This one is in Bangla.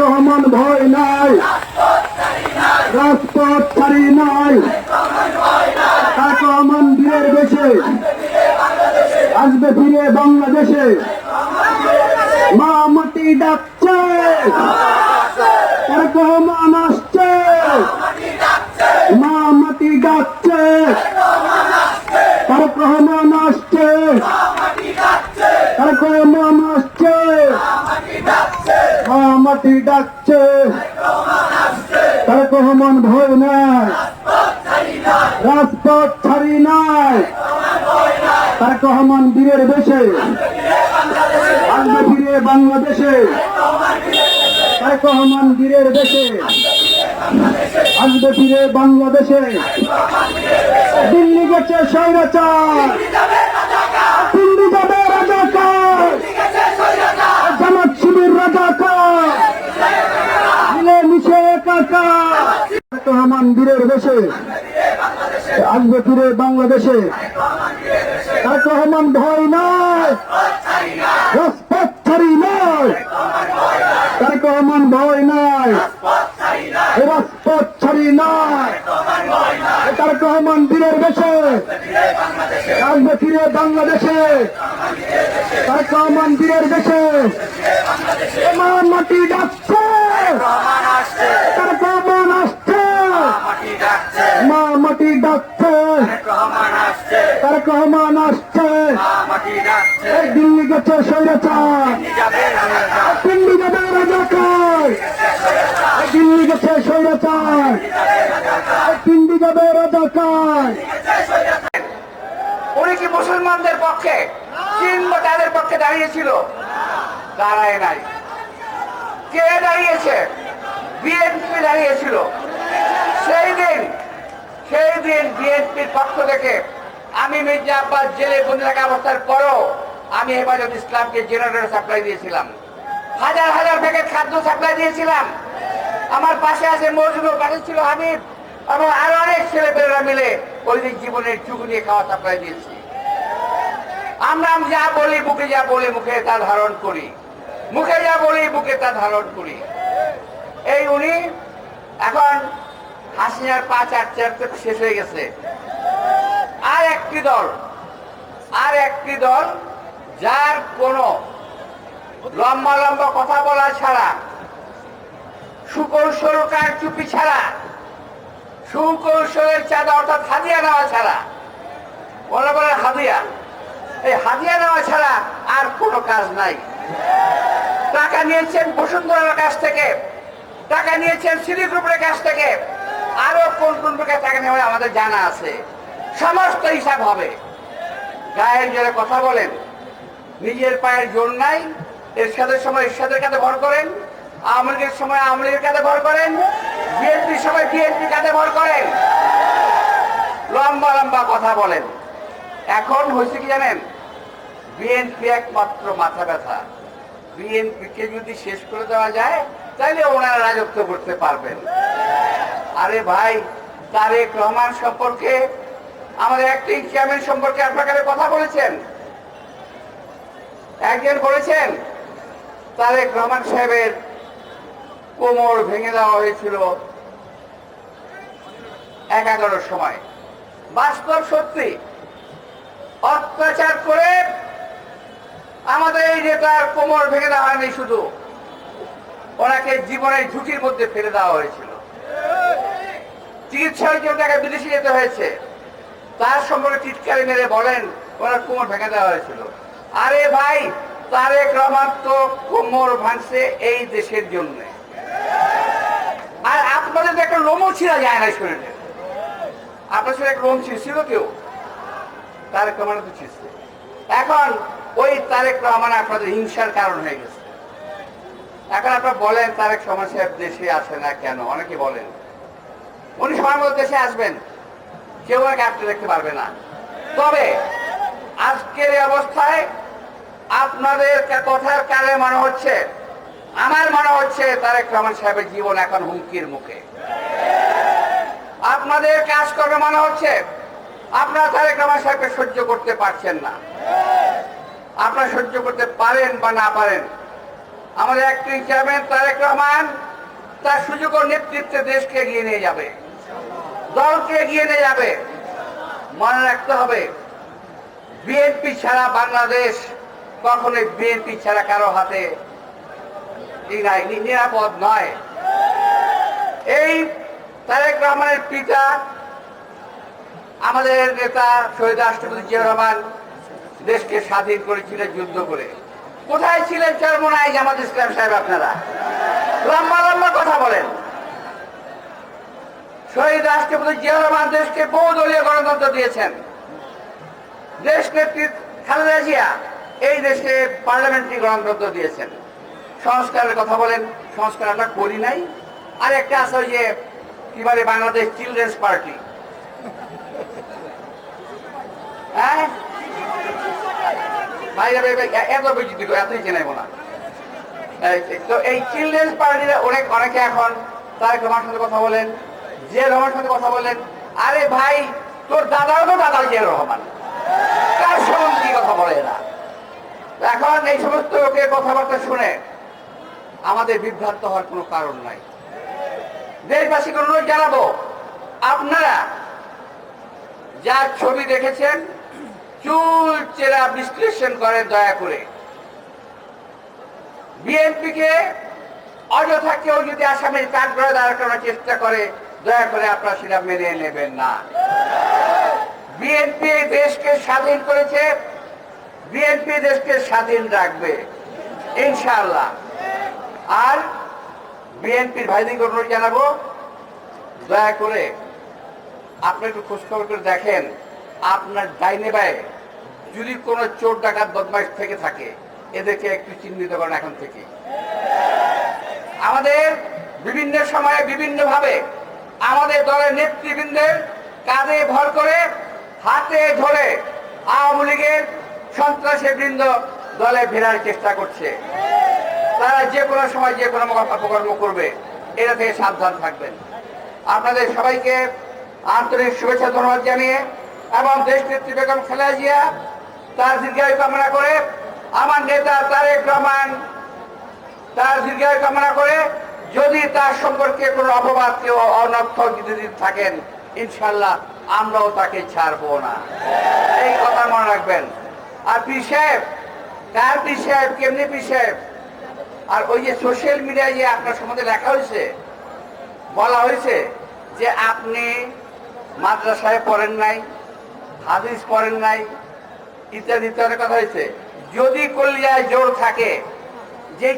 রহমান ভয় নাই। রাজপথ ছাড়ি নাই। তারেক রহমান বীরের দেশে আসবে ফিরে বাংলাদেশে মা মাটি ডাকছে। তারেক রহমান আসছে মা মাটি ডাকছে তারেক রহমান আসছে। তারেক রহমান আসছে। মা মাটি ডাকছে। তারেক রহমান ভয় নাই। রাজপথ ছাড়ি নাই। তারেক রহমান বীরের দেশে আসবে ফিরে বাংলাদেশে। তারেক রহমান বীরের দেশে আসবে ফিরে বাংলাদেশে। দিল্লি গেছে স্বৈরাচার। দিল্লি যাবে রাজাকার। শিবির রাজাকার। মিশে বীরের দেশে আসবে ফিরে বাংলাদেশে। তারেক রহমান ভয় নাই রাজপথ ছাড়ি নাই তারেক রহমান ভয় নাই রাজপথ ছাড়ি নাই তারেক রহমান বীরের বেশে। আসবে ফিরে বাংলাদেশে। রহমান বীরের বেশে। এমন মাটি ডাকছে। তারেক রহমান আসছে। মা মাটি ডাকছে। রহমান আসছে। দিল্লি গেছে দিল্লি গেছে উনি কি মুসলমানদের পক্ষে? কিংবা তাদের পক্ষে দাঁড়িয়েছিল? দাঁড়ায় নাই। কে দাঁড়িয়েছে? বিএনপি দাঁড়িয়েছিল। সেই দিন সেই দিন বিএনপির পক্ষ থেকে আমি মির্জা আব্বাস জেলে বন্দি থাকা অবস্থার পরও আমি হেফাজত ইসলামকে জেনারেটর সাপ্লাই দিয়েছিলাম। হাজার হাজার প্যাকেট খাদ্য সাপ্লাই দিয়েছিলাম। আমার পাশে আছে মজুর পাশে ছিল হাবিব এবং আরও অনেক ছেলেপেলেরা মিলে ওই দিন জীবনের চুক নিয়ে খাওয়া সাপ্লাই দিয়েছি। আমরা যা বলি, বুকে যা বলি, মুখে তা ধারণ করি। মুখে যা বলি, বুকে তা ধারণ করি। এই উনি এখন হাসিনার পাঁচ আট চার শেষ হয়ে গেছে। একটি দল, আর একটি দল যার কোনো লম্বা লম্বা কথা বলা ছাড়া, সুকৌশল কার চুপি ছাড়া, সুকৌশলের চাঁদা অর্থাৎ হাদিয়া নেওয়া ছাড়া, বলে বলে হাদিয়া, এই হাদিয়া নেওয়া ছাড়া আর কোনো কাজ নাই। টাকা নিয়েছেন বসুন্ধরার কাছ থেকে, টাকা নিয়েছেন সিটি গ্রুপের কাছ থেকে, আরও কোন কোন প্রকার টাকা নেওয়া আমাদের জানা আছে। সমস্ত হিসাব হবে। গায়ের জোরে কথা বলেন। নিজের পায়ের জোর নাই, এরশাদের সময় এরশাদের কাছে ভর করেন আওয়ামী লীগের সময় আওয়ামী লীগের কাছে ভর করেন, বিএনপির সময় বিএনপির কাছে ভর করেন। লম্বা লম্বা কথা বলেন। এখন হয়েছে কি জানেন? বিএনপি একমাত্র মাথা ব্যথা। বিএনপিকে যদি শেষ করে দেওয়া যায়, তাহলে ওনারা রাজত্ব করতে পারবেন। আরে ভাই, তারেক রহমান সম্পর্কে আমাদের অ্যাক্টিং চেয়ারম্যান সম্পর্কে আপনাকে কথা বলেছেন। একজন বলেছেন, তারেক রহমান সাহেবের কোমর ভেঙে দেওয়া হয়েছিল একাগারোর সময়। বাস্তব সত্যি। অত্যাচার করে আমাদের এই নেতার কোমর ভেঙে দেওয়া হয়নি শুধু, ওনাকে জীবনের ঝুঁকির মধ্যে ফেলে দেওয়া হয়েছিল। চিকিৎসার জন্য তাকে বিদেশে যেতে হয়েছে। তার সম্পর্কে চিৎকারে মেরে বলেন, ওনার কোমর ভেঙে দেওয়া হয়েছিল। আরে ভাই, তারেক রহমান তো কোমর ভাঙছে এই দেশের জন্য। আর আপনাদের একটা লোমও ছিঁড়া যায় না শরীরে আপনার সাথে একটা লোম ছিঁড়ছিল কেউ? তারেক রহমান তো ছিঁড়ছে। এখন ওই তারেক রহমান আপনাদের হিংসার কারণ হয়ে গেছে। এখন আপনারা বলেন, তারেক রহমান সাহেব দেশে আসে না কেন? অনেকে বলেন। উনি সময় মতো দেশে আসবেন। কেউ আগে আপনি দেখতে পারবে না। তবে আজকের অবস্থায় আপনাদের কথার কালে মনে হচ্ছে, আমার মনে হচ্ছে তারেক রহমান সাহেবের জীবন এখন হুমকির মুখে। আপনাদের কাজ করবে মনে হচ্ছে আপনারা তারেক রহমান সাহেবকে সহ্য করতে পারছেন না। আপনারা সহ্য করতে পারেন বা না পারেন, আমাদের একটি চেয়ারম্যান তারেক রহমান তার সুযোগ নেতৃত্বে দেশকে এগিয়ে নিয়ে যাবে। দলকে এগিয়ে নিয়ে যাবে। মনে রাখতে হবে বিএনপি ছাড়া বাংলাদেশ কখনোই বিএনপি ছাড়া কারও হাতে নিরাপদ নয়। এই তারেক রহমানের পিতা, আমাদের নেতা শহীদ রাষ্ট্রপতি জিয়া রহমান দেশকে স্বাধীন করেছিলেন যুদ্ধ করে। কোথায় ছিলেন চরমোনায় জামাত ইসলাম সাহেব আপনারা? লম্বা লম্বা কথা বলেন। শহীদ রাষ্ট্রপতি জিয়া রহমান দেশকে বহুদলীয় গণতন্ত্র দিয়েছেন। দেশ নেতৃত্ব খালেদা জিয়া এই দেশে পার্লামেন্টারি গণতন্ত্র দিয়েছেন। সংস্কারের কথা বলেন সংস্কার আমরা করি নাই। আর একটা আছে ওই যে কি বলে বাংলাদেশ চিলড্রেন্স পার্টি। হ্যাঁ? ভাই ভাই, ভাই, এত দিল এতই চেনাইব না। তো এই চিলড্রেন্স পার্টির অনেক অনেকে এখন তারেক রহমান সাথে কথা বলেন। যে রহমান সাথে কথা বলেন আরে ভাই, তোর দাদাও তো দাদা জিয়া রহমান। কার সম্বন্ধে কথা বলে না এখন এই সমস্ত লোকের কথাবার্তা শুনে আমাদের বিভ্রান্ত হওয়ার কোনো কারণ নাই। দেশবাসীকে অনুরোধ জানাব, আপনারা যার ছবি দেখেছেন, চুল চেরা বিশ্লেষণ করে দয়া করে। বিএনপিকে অযথা কেউ যদি আসামের কাঠ করে দাঁড় করার চেষ্টা করে দয়া করে আপনারা সেটা মেনে নেবেন না। বিএনপি দেশকে স্বাধীন করেছে, বিএনপি দেশকে স্বাধীন রাখবে, ইনশাআল্লাহ। আর বিএনপির ভাইদিকে অনুরোধ জানাব, দয়া করে আপনি একটু খোঁজখবর করে দেখেন, আপনার ডাইনে বায়ে যদি কোনো চোর ডাকাত বদমাইশ থেকে থাকে, এদেরকে একটু চিহ্নিত করেন এখন থেকে। আমাদের বিভিন্ন সময়ে বিভিন্ন ভাবে আমাদের দলের নেতৃবৃন্দের কাঁধে ভর করে, হাতে ধরে আওয়ামী লীগের সন্ত্রাসী বৃন্দ দলে ফেরার চেষ্টা করছে। তারা যে কোনো সময় যে কোনো অপকর্ম করবে এটা থেকে সাবধান থাকবেন। আপনাদের সবাইকে আন্তরিক শুভেচ্ছা, ধন্যবাদ জানিয়ে এবং দেশ নেত্রী বেগম জিয়া তার দীর্ঘায়ু কামনা করে, আমার নেতা তারেক রহমান তার দীর্ঘায়ু কামনা করে যদি তার সম্পর্কে কোনো অপবাদ কেউ অনর্থ যদি থাকেন, ইনশাল্লাহ আমরাও তাকে ছাড়বো না। এই কথা মনে রাখবেন। আর পি সাহেব কার পি সাহেব কেমনি পি সাহেব? আর ওই যে সোশ্যাল মিডিয়ায় যে আপনার সম্বন্ধে লেখা হয়েছে, বলা হয়েছে যে আপনি মাদ্রাসায় পড়েন নাই, হাদিস পড়েন নাই, ইত্যাদি ইত্যাদি কথা হয়েছে। যদি কলিয়ায় জোর থাকে